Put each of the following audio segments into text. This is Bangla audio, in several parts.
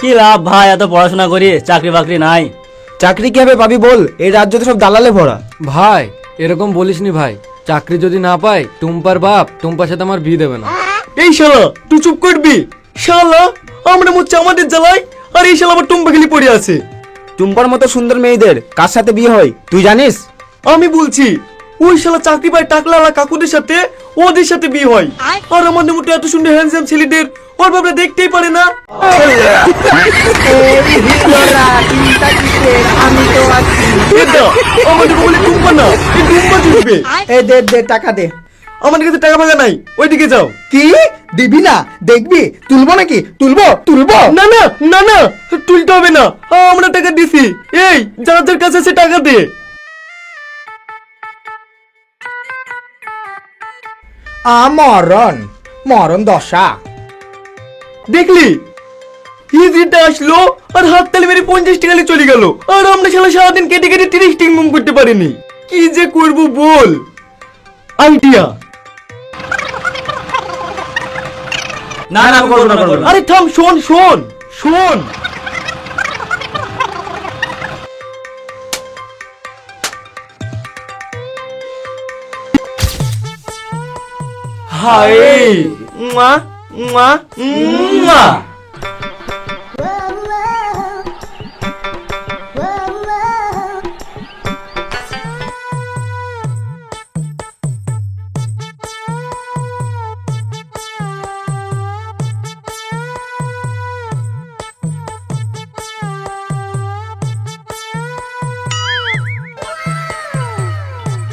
কি লাভ ভাই এত পড়াশোনা করি চাকরি বাকরি নাই। চাকরি কীভাবে পাবি বল? এই রাজ্য তো সব দালালে ভরা। ভাই এরকম বলিসনি ভাই। চাকরি যদি না পাই টুম্পার বাপ টুম্পার সাথে আমার বিয়ে দেবে না। এই শালা তুই চুপ করবি? শালা আমরা মরছে আমাদের জ্বালাই আর এই শালা আমার টুম্বা খেলি পড়ে আছে। টুম্পার মতো সুন্দর মেয়েদের কার সাথে বিয়ে হয়? তুই জানিস? আমি বলছি ওই শালা চাকরি পায় টাকলালা কাকুদের সাথে ওদের সাথে বিয়ে হয়। আর আমাদের মতো এত সুন্দর হ্যান্ডসাম ছেলেদের ওর বাবা দেখতেই পারে না। আমাদের বলে টুম্পা না এই টুম্পা চুষবে এই দে দে টাকা দে। আমাদের কাছে টাকা ফাঁকা নাই ওইদিকে যাও। কি? দিবি না? দেখবি? তুলবো নাকি? তুলবো? তুলবো? না না না না তুলতে হবে না। আমরা টাকা দিছি। এই যারা যার কাছে আছে টাকা দে। আ মরণ। মরণ দশা। দেখলি? হিজড়িটা আসলো আর হাত তালি মেরে পঞ্চাশ টাকা চলে গেল। আর আমরা শালা সারাদিন কেটে কেটে তিরিশ টিং করতে পারিনি। কি যে করব বল? আইডিয়া না না করব না করব আরে থাম শোন শোন শোন। হাই। মা মা। মা।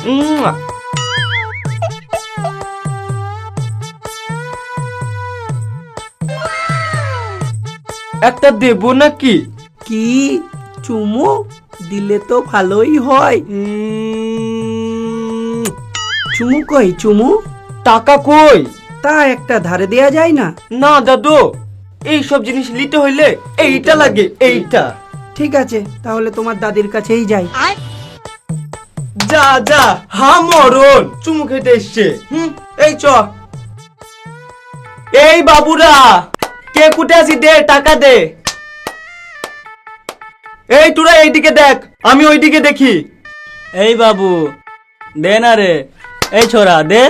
একটা দেবো নাকি? কি? চুমু? দিলে তো ভালোই হয়। চুমু কই চুমু? টাকা কই? তা একটা ধারে দেয়া যায় না। না দাদু এই সব জিনিস নিতে হইলে এইটা লাগে এইটা। ঠিক আছে তাহলে তোমার দাদির কাছেই যাই। যা যা চুমু খেতে এসছে। হুম এই চ। এই বাবুরা কে কুটে আছি দে টাকা দে। এই তোরা এইদিকে দেখ আমি ওইদিকে দেখি। এই বাবু দে না রে। এই ছোরা দে।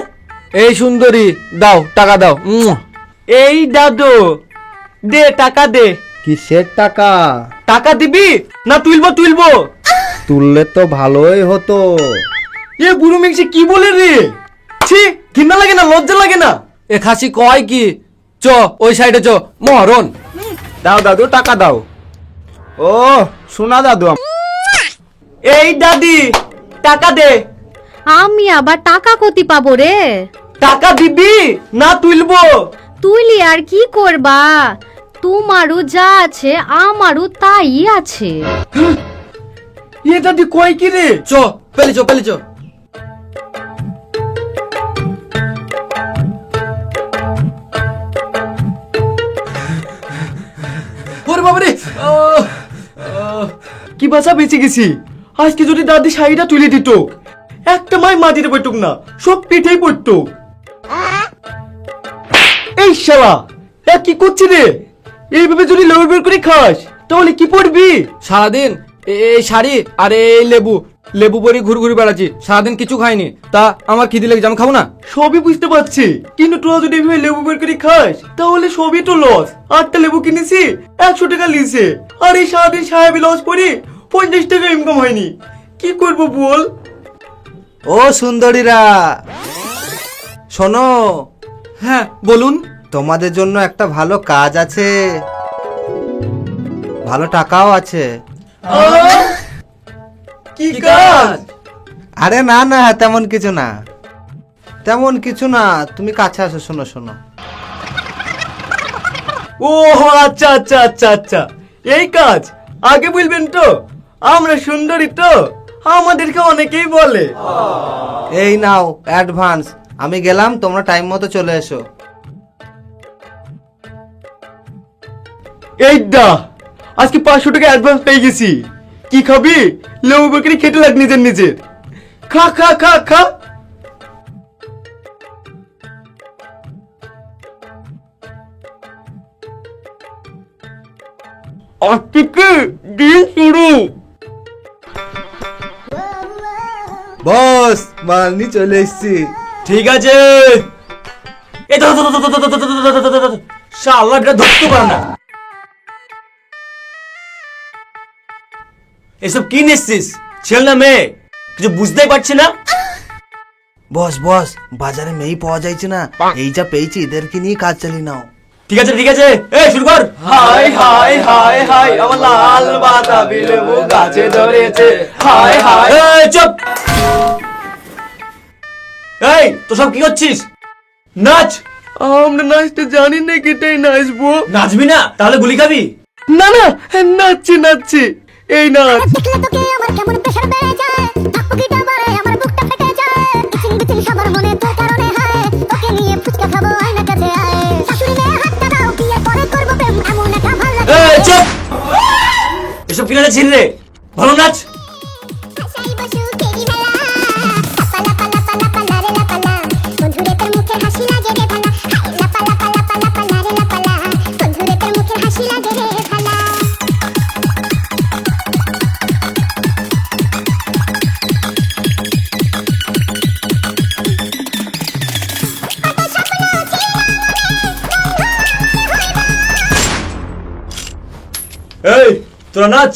এই সুন্দরী দাও টাকা দাও। উম। এই দাদু দে টাকা দে। কিসের টাকা? টাকা দিবি না তুলবো তুলবো? তুললে তো ভালোই হতো। এ বুড়ো মিক্সি কি বলে রে? ছি ঘৃণা লাগে না লজ্জা লাগে না? এ খাসি কয় কি? চ ওই সাইডে চ মরণ দাও দাদু টাকা দাও। ও শোনা দাদু আম- এই দাদি টাকা দে। আমি আবার টাকা কতি পাবো রে? টাকা দিবি না তুলবো? তুইলি আর কি করবা? তোমারও যা আছে আমারও তাই আছে। এ দাদি কয় কি রে? চ পেলে চ পেলে চ ওরে আহ! কি বাসা বেঁচে গেছি? আজকে যদি দাদি শাড়িটা তুলে দিত একটা মাই মাটিতে পড়তুক না সব পিঠেই পড়তো। এই শালা এ কি করছি রে? এইভাবে যদি লেবু বের করে খাস তাহলে কি পড়বি? সারাদিন এই শাড়ি আর এই লেবু। লেবু পরি ঘুরে ঘুরে বেড়াচ্ছি। সারাদিন কিছু খাইনি। তা আমার খিদি লেগেছে আমি খাব না? সবই বুঝতে পারছি। কিন্তু তোরা যদি এভাবে লেবু বের করে খাস তাহলে সবই তো লস আটটা লেবু কিনেছি একশো টাকা লিছে আর এই সারাদিন সাহেবি লস করি পঞ্চাশ টাকা ইনকাম হয়নি। কি করব বল? ও সুন্দরীরা! শোনো হ্যাঁ বলুন। তোমাদের জন্য একটা ভালো কাজ আছে। ভালো টাকাও আছে। কি কাজ? আরে না না তেমন কিছু না। তেমন কিছু না তুমি কাছে আসো শোনো শোনো। ও আচ্ছা আচ্ছা আচ্ছা আচ্ছা। এই কাজ আগে বলবেন তো? আমরা সুন্দরী তো? আমাদেরকে অনেকেই বলে। এই নাও অ্যাডভান্স আমি গেলাম তোমরা টাইম মতো চলে এসো। এই দা আজকে পাঁচশো টাকা অ্যাডভান্স পেয়ে গেছি কি খাবি লেবু বেকারি খেটে লাগ নিজের নিজের খা খা খা খা আজ থেকে দিন শুরু বস মালনি চলে এসছি ঠিক আছে শালা এটা ধরতে পারে না এসব কি নিচ্ছিস? ছেলে না মেয়ে? কিছু বুঝতেই পারছি না? বস বস বাজারে মেয়ে পাওয়া যাচ্ছে না। এই যা পেয়েছি এদেরকে নিয়ে কাজ চালিয়ে নাও। ঠিক আছে ঠিক আছে। এই শুরু কর। হাই হাই হাই হাই আমার লাল বাতাবি লেবু গাছে ধরেছে। হাই হাই। এই চুপ! এই তো সব কি করছিস? নাচ! আমরা নাচতে জানি না কেটাই নাচবো। নাচবি না? তাহলে গুলি খাবি? না না নাচছি নাচছি। এই নাচ এসব কিনারে ছিনরে ভালো নাচ? তোরা নাচ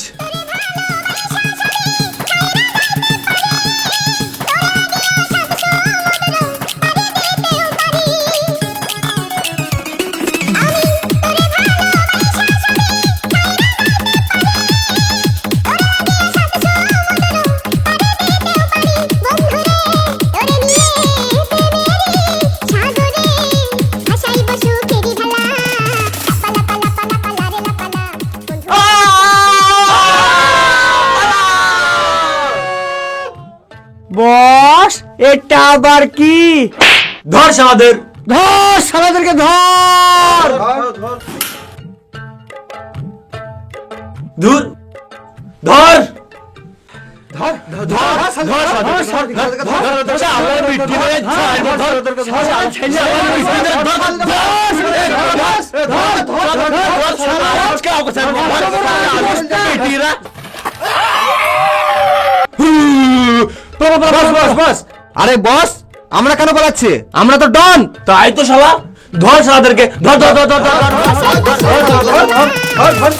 এটা আবার কি ধর শালাদের ধর শালাদেরকে ধর ধুর ধর बस बस बस আরে বস আমরা কেন পালাচ্ছি আমরা তো ডন তাই তো শালা ধর শালাদেরকে ধর ধর ধর ধর ধর ধর ধর ধর ধর ধর ধর